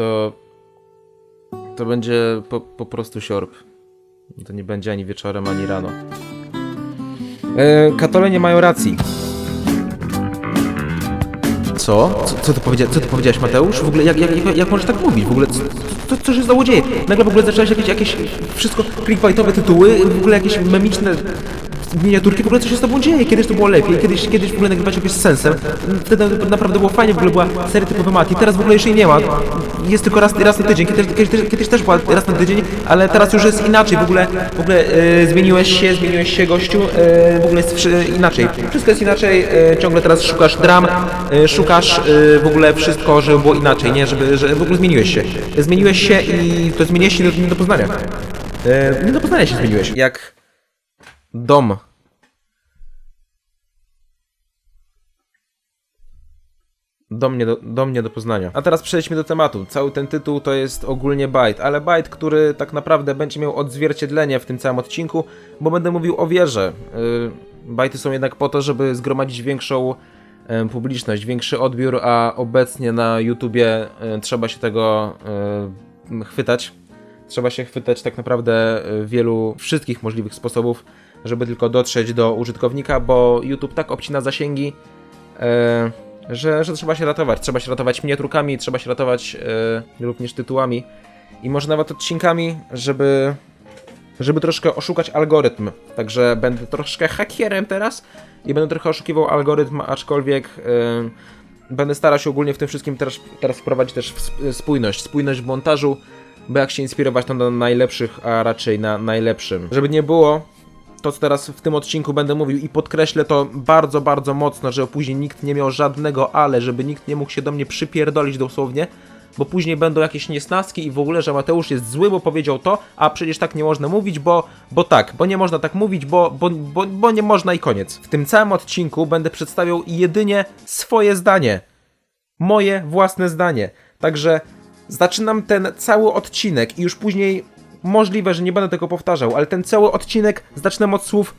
to to będzie po, po prostu siorb. To nie będzie ani wieczorem, ani rano. E, katole nie mają racji. Co? Co, co, ty powiedzia co ty powiedziałeś, Mateusz? W ogóle jak, jak, jak, możesz tak mówić? W ogóle co, co, co się zdało dzieje? Nagle w ogóle zaczęłaś jakieś, jakieś wszystko clickbaitowe tytuły, w ogóle jakieś memiczne miniaturki, w ogóle co się z tobą dzieje? Kiedyś to było lepiej, kiedyś, kiedyś w ogóle nagrywać jakieś z sensem. Wtedy naprawdę było fajnie, w ogóle była seria typowa Mati, teraz w ogóle jeszcze jej nie ma. Jest tylko raz, raz na tydzień, kiedyś, kiedyś, kiedyś też była raz na tydzień, ale teraz już jest inaczej, w ogóle, w ogóle e, zmieniłeś się, zmieniłeś się gościu, e, w ogóle jest inaczej. Wszystko jest inaczej, e, ciągle teraz szukasz dram, e, szukasz e, w ogóle wszystko, żeby było inaczej, nie? Żeby, że w ogóle zmieniłeś się. Zmieniłeś się i to zmieniłeś się do, do poznania. E, nie do poznania się zmieniłeś. Jak dom do mnie do, do mnie do Poznania. A teraz przejdźmy do tematu. Cały ten tytuł to jest ogólnie bajt, ale bajt, który tak naprawdę będzie miał odzwierciedlenie w tym całym odcinku, bo będę mówił o wierze. Bajty są jednak po to, żeby zgromadzić większą yy, publiczność, większy odbiór, a obecnie na YouTubie yy, trzeba się tego chwytać. Trzeba się chwytać tak naprawdę wielu, wszystkich możliwych sposobów, żeby tylko dotrzeć do użytkownika, bo YouTube tak obcina zasięgi, że, że trzeba się ratować. Trzeba się ratować miniaturkami, trzeba się ratować e, również tytułami i może nawet odcinkami, żeby, żeby troszkę oszukać algorytm. Także będę troszkę hakierem teraz i będę trochę oszukiwał algorytm, aczkolwiek e, będę starał się ogólnie w tym wszystkim teraz, teraz wprowadzić też spójność. Spójność w montażu, bo jak się inspirować to na najlepszych, a raczej na najlepszym. Żeby nie było, to, co teraz w tym odcinku będę mówił i podkreślę to bardzo, bardzo mocno, że później nikt nie miał żadnego ale, żeby nikt nie mógł się do mnie przypierdolić dosłownie, bo później będą jakieś niesnaski i w ogóle, że Mateusz jest zły, bo powiedział to, a przecież tak nie można mówić, bo, bo tak, bo nie można tak mówić, bo, bo, bo, bo nie można i koniec. W tym całym odcinku będę przedstawiał jedynie swoje zdanie. Moje własne zdanie. Także zaczynam ten cały odcinek i już później możliwe, że nie będę tego powtarzał, ale ten cały odcinek zacznę od słów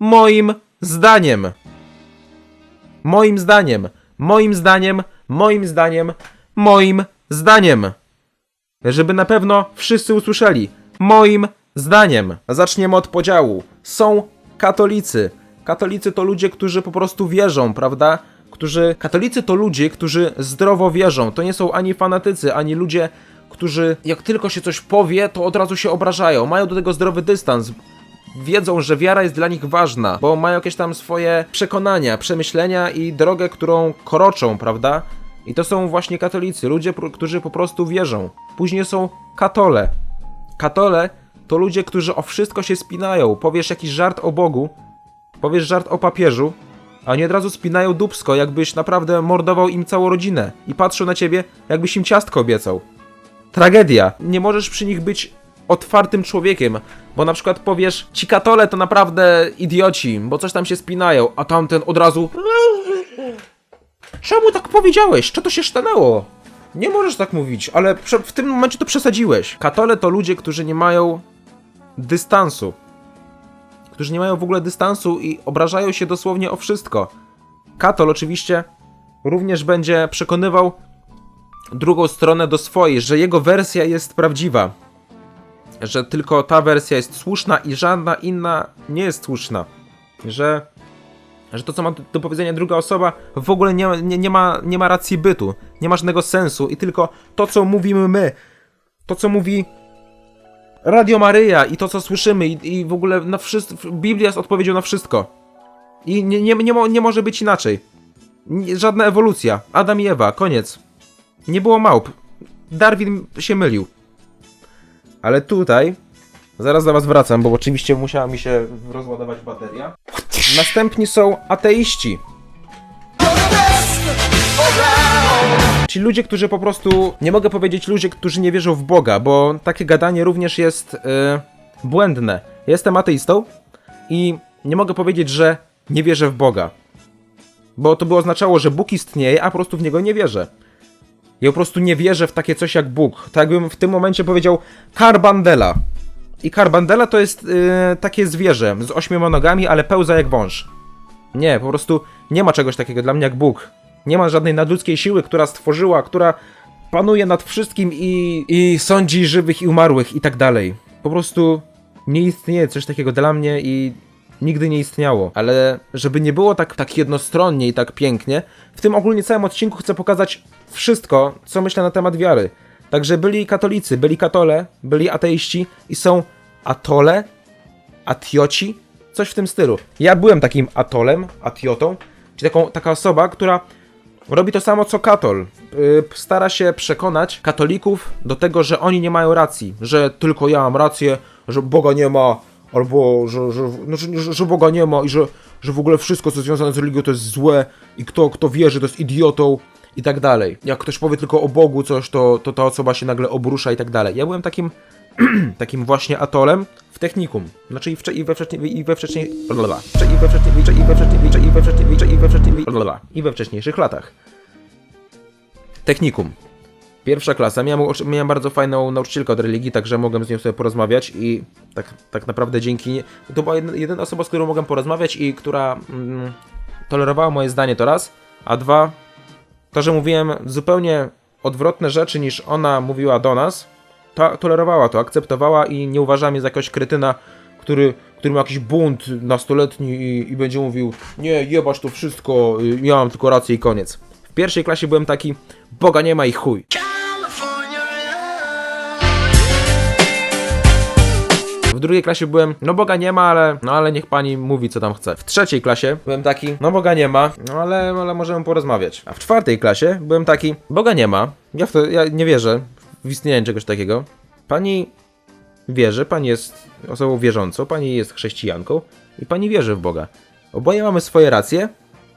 moim zdaniem. Moim zdaniem. Moim zdaniem. Moim zdaniem. Moim zdaniem. Żeby na pewno wszyscy usłyszeli. Moim zdaniem. Zaczniemy od podziału. Są katolicy. Katolicy to ludzie, którzy po prostu wierzą, prawda? Którzy. Katolicy to ludzie, którzy zdrowo wierzą. To nie są ani fanatycy, ani ludzie, którzy jak tylko się coś powie, to od razu się obrażają. Mają do tego zdrowy dystans. Wiedzą, że wiara jest dla nich ważna, bo mają jakieś tam swoje przekonania, przemyślenia i drogę, którą kroczą, prawda? I to są właśnie katolicy, ludzie, którzy po prostu wierzą. Później są katole. Katole to ludzie, którzy o wszystko się spinają. Powiesz jakiś żart o Bogu, powiesz żart o papieżu, a oni od razu spinają dubsko, jakbyś naprawdę mordował im całą rodzinę i patrzą na ciebie, jakbyś im ciastko obiecał. Tragedia. Nie możesz przy nich być otwartym człowiekiem, bo na przykład powiesz, ci katole to naprawdę idioci, bo coś tam się spinają, a tamten od razu... Czemu tak powiedziałeś? Co to się stanęło? Nie możesz tak mówić, ale w tym momencie to przesadziłeś. Katole to ludzie, którzy nie mają dystansu. Którzy nie mają w ogóle dystansu i obrażają się dosłownie o wszystko. Katol oczywiście również będzie przekonywał drugą stronę do swojej, że jego wersja jest prawdziwa. Że tylko ta wersja jest słuszna i żadna inna nie jest słuszna. Że, że to, co ma do, powiedzenia druga osoba, w ogóle nie, nie, nie, ma, nie ma racji bytu, nie ma żadnego sensu i tylko to, co mówimy my, to, co mówi Radio Maryja i to, co słyszymy i, i w ogóle na wszystko, Biblia jest odpowiedzią na wszystko. I nie, nie, nie, mo, nie może być inaczej. Nie, żadna ewolucja. Adam i Ewa, koniec. Nie było małp. Darwin się mylił. Ale tutaj. Zaraz do was wracam, bo oczywiście musiała mi się rozładować bateria. Następni są ateiści. Ci ludzie, którzy po prostu. Nie mogę powiedzieć ludzie, którzy nie wierzą w Boga, bo takie gadanie również jest y, błędne. Jestem ateistą i nie mogę powiedzieć, że nie wierzę w Boga. Bo to by oznaczało, że Bóg istnieje, a po prostu w niego nie wierzę. Ja po prostu nie wierzę w takie coś jak Bóg. Tak jakbym w tym momencie powiedział Carbandela. I Carbandela to jest yy, takie zwierzę z ośmioma nogami, ale pełza jak wąż. Nie, po prostu nie ma czegoś takiego dla mnie jak Bóg. Nie ma żadnej nadludzkiej siły, która stworzyła, która panuje nad wszystkim i, i sądzi żywych i umarłych i tak dalej. Po prostu nie istnieje coś takiego dla mnie i nigdy nie istniało. Ale żeby nie było tak, tak jednostronnie i tak pięknie, w tym ogólnie całym odcinku chcę pokazać wszystko, co myślę na temat wiary. Także byli katolicy, byli katole, byli ateiści i są atole, atioci, coś w tym stylu. Ja byłem takim atolem, atiotą, czyli taką, taka osoba, która robi to samo co katol. Yy, stara się przekonać katolików do tego, że oni nie mają racji, że tylko ja mam rację, że Boga nie ma, albo że, że, no, że, że, Boga nie ma i że, że w ogóle wszystko, co związane z religią, to jest złe i kto, kto wierzy, to jest idiotą i tak dalej. Jak ktoś powie tylko o Bogu coś, to, to ta osoba się nagle obrusza i tak dalej. Ja byłem takim takim właśnie atolem w technikum. Znaczy i, w, i we wcześniej i we wcześniej blablabla. i we wcześniej i we wcześniej i we wcześniej i we wcześniej i we wcześniejszych latach. Technikum. Pierwsza klasa. Miałem, miałem bardzo fajną nauczycielkę od religii, także mogłem z nią sobie porozmawiać i tak, tak naprawdę dzięki. To była jedna, jedyna osoba, z którą mogłem porozmawiać i która mm, tolerowała moje zdanie to raz, a dwa, to, że mówiłem zupełnie odwrotne rzeczy niż ona mówiła do nas, to, tolerowała to, akceptowała i nie uważała mnie za jakiegoś kretyna, który, który ma jakiś bunt nastoletni i, i będzie mówił nie, jebać to wszystko, y, ja mam tylko rację i koniec. W pierwszej klasie byłem taki, Boga nie ma i chuj. W drugiej klasie byłem, no Boga nie ma, ale, no ale niech pani mówi co tam chce. W trzeciej klasie byłem taki, no Boga nie ma, no ale, ale możemy porozmawiać. A w czwartej klasie byłem taki, Boga nie ma, ja w to, ja nie wierzę w istnienie czegoś takiego. Pani wierzy, pani jest osobą wierzącą, pani jest chrześcijanką i pani wierzy w Boga. Oboje mamy swoje racje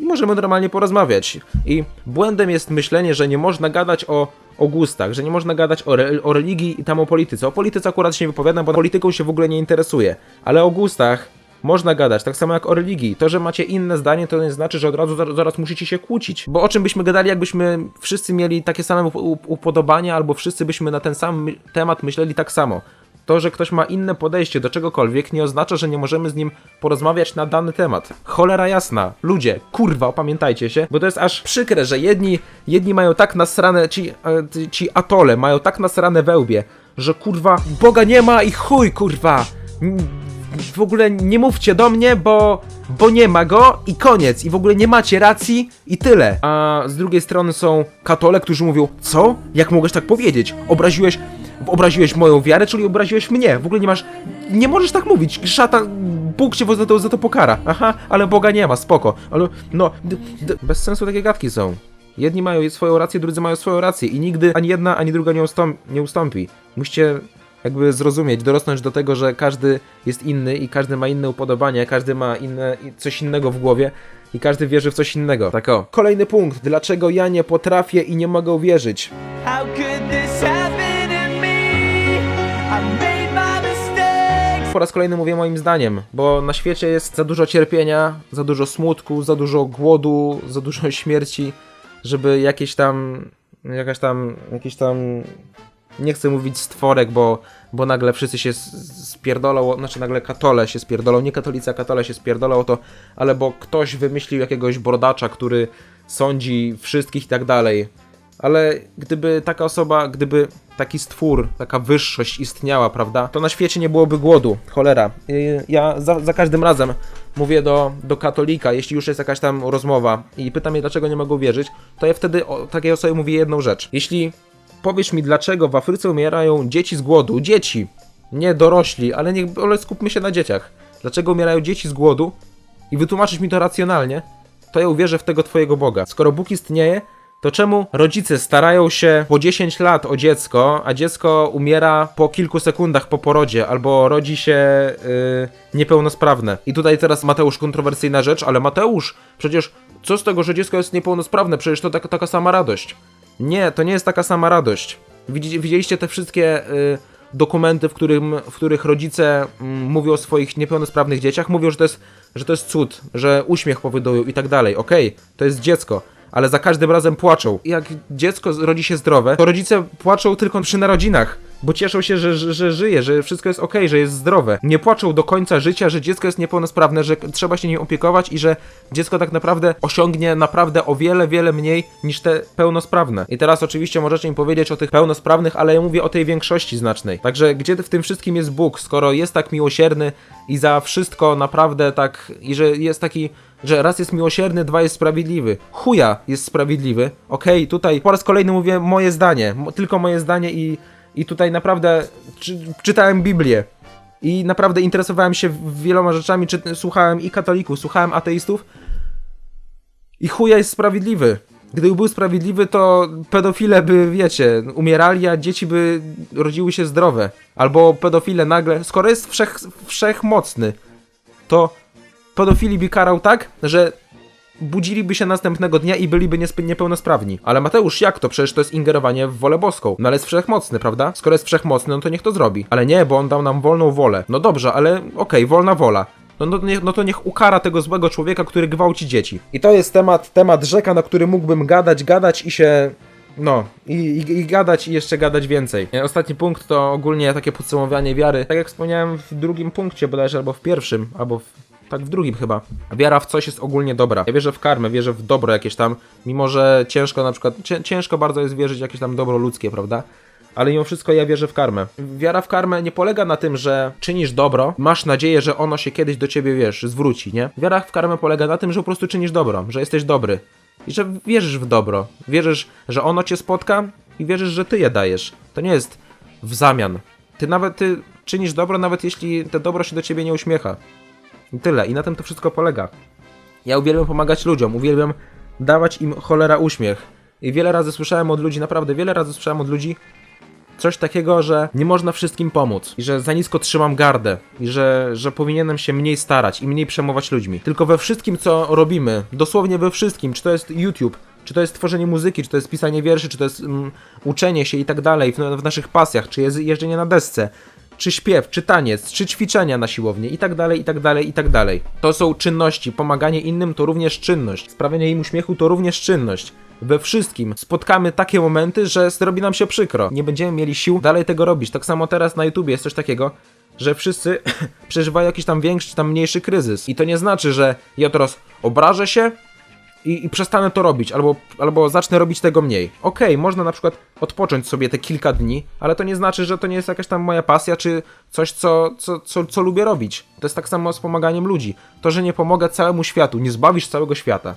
i możemy normalnie porozmawiać. I błędem jest myślenie, że nie można gadać o, o gustach, że nie można gadać o, re, o religii i tam o polityce. O polityce akurat się nie wypowiadam, bo polityką się w ogóle nie interesuje. Ale o gustach można gadać, tak samo jak o religii. To, że macie inne zdanie, to nie znaczy, że od razu zaraz, musicie się kłócić. Bo o czym byśmy gadali, jakbyśmy wszyscy mieli takie same upodobania, albo wszyscy byśmy na ten sam temat myśleli tak samo. To, że ktoś ma inne podejście do czegokolwiek, nie oznacza, że nie możemy z nim porozmawiać na dany temat. Cholera jasna. Ludzie, kurwa, opamiętajcie się, bo to jest aż przykre, że jedni, jedni mają tak nasrane, ci, e, ci atole mają tak nasrane wełbie, że kurwa, Boga nie ma i chuj, kurwa w ogóle nie mówcie do mnie, bo, bo nie ma go i koniec. I w ogóle nie macie racji i tyle. A z drugiej strony są katole, którzy mówią, co? Jak mogłeś tak powiedzieć? Obraziłeś, obraziłeś moją wiarę, czyli obraziłeś mnie. W ogóle nie masz, nie możesz tak mówić. Szatan, Bóg cię za to, za to pokara. Aha, ale Boga nie ma, spoko. Ale, no, bez sensu takie gadki są. Jedni mają swoją rację, drudzy mają swoją rację i nigdy ani jedna, ani druga nie, ustąp nie ustąpi. Musicie jakby zrozumieć, dorosnąć do tego, że każdy jest inny i każdy ma inne upodobania, każdy ma inne, coś innego w głowie i każdy wierzy w coś innego. Tak o. Kolejny punkt. Dlaczego ja nie potrafię i nie mogę wierzyć? Po raz kolejny mówię moim zdaniem, bo na świecie jest za dużo cierpienia, za dużo smutku, za dużo głodu, za dużo śmierci, żeby jakieś tam, jakaś tam, jakieś tam nie chcę mówić stworek, bo, bo nagle wszyscy się spierdolą, znaczy nagle katole się spierdolą, nie katolicy, a katole się spierdolą to, ale bo ktoś wymyślił jakiegoś brodacza, który sądzi wszystkich i tak dalej. Ale gdyby taka osoba, gdyby taki stwór, taka wyższość istniała, prawda, to na świecie nie byłoby głodu. Cholera. Ja za, za każdym razem mówię do, do katolika, jeśli już jest jakaś tam rozmowa i pytam je, dlaczego nie mogą wierzyć, to ja wtedy o takiej osobie mówię jedną rzecz. Jeśli powiesz mi, dlaczego w Afryce umierają dzieci z głodu. Dzieci, nie dorośli, ale, niech, ale skupmy się na dzieciach. Dlaczego umierają dzieci z głodu i wytłumaczysz mi to racjonalnie, to ja uwierzę w tego twojego Boga. Skoro Bóg istnieje, to czemu rodzice starają się po 10 lat o dziecko, a dziecko umiera po kilku sekundach po porodzie, albo rodzi się yy, niepełnosprawne? I tutaj teraz Mateusz kontrowersyjna rzecz, ale Mateusz, przecież co z tego, że dziecko jest niepełnosprawne? Przecież to taka, taka sama radość. Nie, to nie jest taka sama radość. Widzieliście te wszystkie y, dokumenty, w, którym, w których rodzice y, mówią o swoich niepełnosprawnych dzieciach, mówią, że to jest, że to jest cud, że uśmiech powodują i tak dalej. Okej, okay, to jest dziecko, ale za każdym razem płaczą. Jak dziecko rodzi się zdrowe, to rodzice płaczą tylko przy narodzinach. Bo cieszą się, że, że, że żyje, że wszystko jest okej, że jest zdrowe. Nie płaczą do końca życia, że dziecko jest niepełnosprawne, że trzeba się nim opiekować i że dziecko tak naprawdę osiągnie naprawdę o wiele, wiele mniej niż te pełnosprawne. I teraz oczywiście możecie mi powiedzieć o tych pełnosprawnych, ale ja mówię o tej większości znacznej. Także gdzie w tym wszystkim jest Bóg, skoro jest tak miłosierny i za wszystko naprawdę tak, i że jest taki że raz jest miłosierny, dwa jest sprawiedliwy. Chuja jest sprawiedliwy. Okej, tutaj po raz kolejny mówię moje zdanie, tylko moje zdanie i, i tutaj naprawdę czy, czytałem Biblię. I naprawdę interesowałem się wieloma rzeczami, czy, słuchałem i katolików, słuchałem ateistów. I chuja jest sprawiedliwy. Gdyby był sprawiedliwy, to pedofile by, wiecie, umierali, a dzieci by rodziły się zdrowe. Albo pedofile nagle, skoro jest wszech, wszechmocny, to pedofili by karał tak, że budziliby się następnego dnia i byliby niepełnosprawni. Ale Mateusz, jak to? Przecież to jest ingerowanie w wolę boską. No ale jest wszechmocny, prawda? Skoro jest wszechmocny, no to niech to zrobi. Ale nie, bo on dał nam wolną wolę. No dobrze, ale okej, wolna wola. No, no, no to niech ukara tego złego człowieka, który gwałci dzieci. I to jest temat, temat rzeka, na który mógłbym gadać, gadać i się no, i, i, i gadać i jeszcze gadać więcej. Ostatni punkt to ogólnie takie podsumowanie wiary. Tak jak wspomniałem w drugim punkcie bodajże, albo w pierwszym, albo w, tak w drugim chyba. Wiara w coś jest ogólnie dobra. Ja wierzę w karmę, wierzę w dobro jakieś tam, mimo że ciężko na przykład, cię, ciężko bardzo jest wierzyć w jakieś tam dobro ludzkie, prawda? Ale mimo wszystko ja wierzę w karmę. Wiara w karmę nie polega na tym, że czynisz dobro, masz nadzieję, że ono się kiedyś do ciebie, wiesz, zwróci, nie? Wiara w karmę polega na tym, że po prostu czynisz dobro, że jesteś dobry. I że wierzysz w dobro. Wierzysz, że ono cię spotka i wierzysz, że ty je dajesz. To nie jest w zamian. Ty nawet, ty czynisz dobro, nawet jeśli to dobro się do ciebie nie uśmiecha. I tyle. I na tym to wszystko polega. Ja uwielbiam pomagać ludziom, uwielbiam dawać im cholera uśmiech. I wiele razy słyszałem od ludzi, naprawdę wiele razy słyszałem od ludzi coś takiego, że nie można wszystkim pomóc i że za nisko trzymam gardę i że, że powinienem się mniej starać i mniej przejmować ludźmi. Tylko we wszystkim, co robimy, dosłownie we wszystkim, czy to jest YouTube, czy to jest tworzenie muzyki, czy to jest pisanie wierszy, czy to jest mm, uczenie się i tak dalej w, w naszych pasjach, czy jest jeżdżenie na desce, czy śpiew, czy taniec, czy ćwiczenia na siłowni i tak dalej, i tak dalej, i tak dalej. To są czynności. Pomaganie innym to również czynność. Sprawianie im uśmiechu to również czynność. We wszystkim spotkamy takie momenty, że zrobi nam się przykro. Nie będziemy mieli sił dalej tego robić. Tak samo teraz na YouTubie jest coś takiego, że wszyscy przeżywają jakiś tam większy czy tam mniejszy kryzys. I to nie znaczy, że ja teraz obrażę się, i, i przestanę to robić, albo, albo zacznę robić tego mniej. Okej, można na przykład odpocząć sobie te kilka dni, ale to nie znaczy, że to nie jest jakaś tam moja pasja, czy coś, co, co, co, co lubię robić. To jest tak samo z pomaganiem ludzi. To, że nie pomogę całemu światu, nie zbawisz całego świata.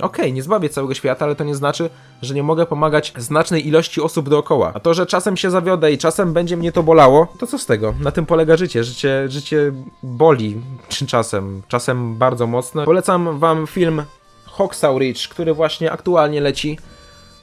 Okej, nie zbawię całego świata, ale to nie znaczy, że nie mogę pomagać znacznej ilości osób dookoła. A to, że czasem się zawiodę i czasem będzie mnie to bolało, to co z tego? Na tym polega życie. Życie, życie boli czasem, czasem bardzo mocno. Polecam wam film Hoxau Ridge, który właśnie aktualnie leci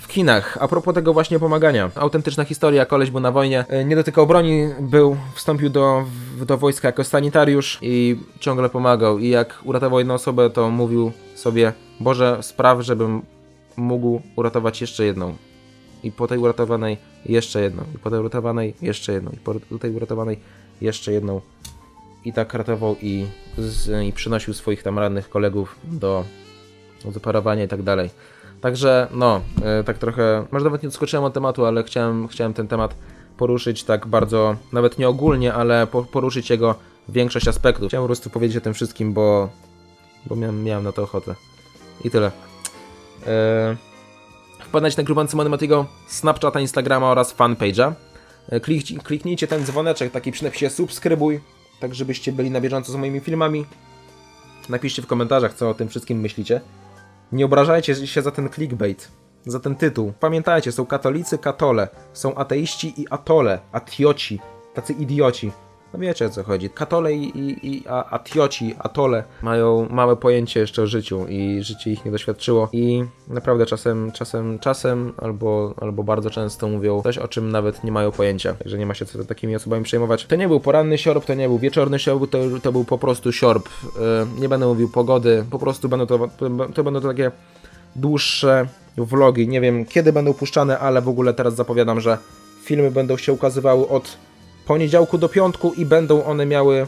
w kinach. A propos tego właśnie pomagania. Autentyczna historia, koleś był na wojnie, e, nie dotykał broni, był, wstąpił do, do wojska jako sanitariusz i ciągle pomagał. I jak uratował jedną osobę, to mówił sobie, Boże, spraw, żebym mógł uratować jeszcze jedną. I po tej uratowanej jeszcze jedną. I po tej uratowanej jeszcze jedną. I po tej uratowanej jeszcze jedną. I tak ratował i, z, i przynosił swoich tam rannych kolegów do do parowania i tak dalej. Także no, e, tak trochę, może nawet nie odskoczyłem od tematu, ale chciałem, chciałem ten temat poruszyć tak bardzo, nawet nie ogólnie, ale po, poruszyć jego większość aspektów. Chciałem po prostu powiedzieć o tym wszystkim, bo, bo miałem, miałem na to ochotę. I tyle. E, wpadajcie na grupę Matematygo, Snapchata, Instagrama oraz fanpage'a. E, Klik, kliknijcie ten dzwoneczek, taki przy napisie subskrybuj, tak żebyście byli na bieżąco z moimi filmami. Napiszcie w komentarzach, co o tym wszystkim myślicie. Nie obrażajcie się za ten clickbait, za ten tytuł. Pamiętajcie, są katolicy, katole, są ateiści i atole, atioci, tacy idioci. No wiecie o co chodzi. Katole i, i, i a, atioci, atole mają małe pojęcie jeszcze o życiu i życie ich nie doświadczyło i naprawdę czasem, czasem, czasem albo, albo bardzo często mówią coś, o czym nawet nie mają pojęcia. Także nie ma się co takimi osobami przejmować. To nie był poranny siorb, to nie był wieczorny siorb, to, to był po prostu siorb. Yy, nie będę mówił pogody, po prostu będą to, to będą to takie dłuższe vlogi. Nie wiem kiedy będą puszczane, ale w ogóle teraz zapowiadam, że filmy będą się ukazywały od poniedziałku do piątku i będą one miały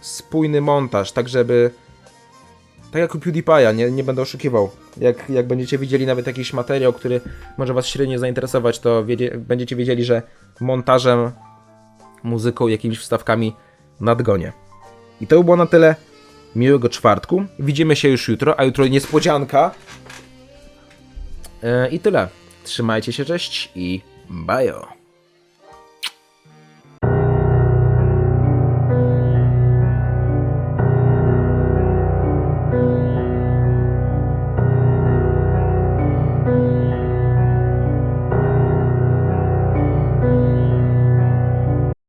spójny montaż, tak żeby Tak jak u PewDiePie'a, nie, nie będę oszukiwał. Jak, jak będziecie widzieli nawet jakiś materiał, który może was średnio zainteresować, to wiedzie, będziecie wiedzieli, że montażem, muzyką, jakimiś wstawkami nadgonię. I to by było na tyle. Miłego czwartku. Widzimy się już jutro, a jutro niespodzianka. E, I tyle. Trzymajcie się, cześć i bajo.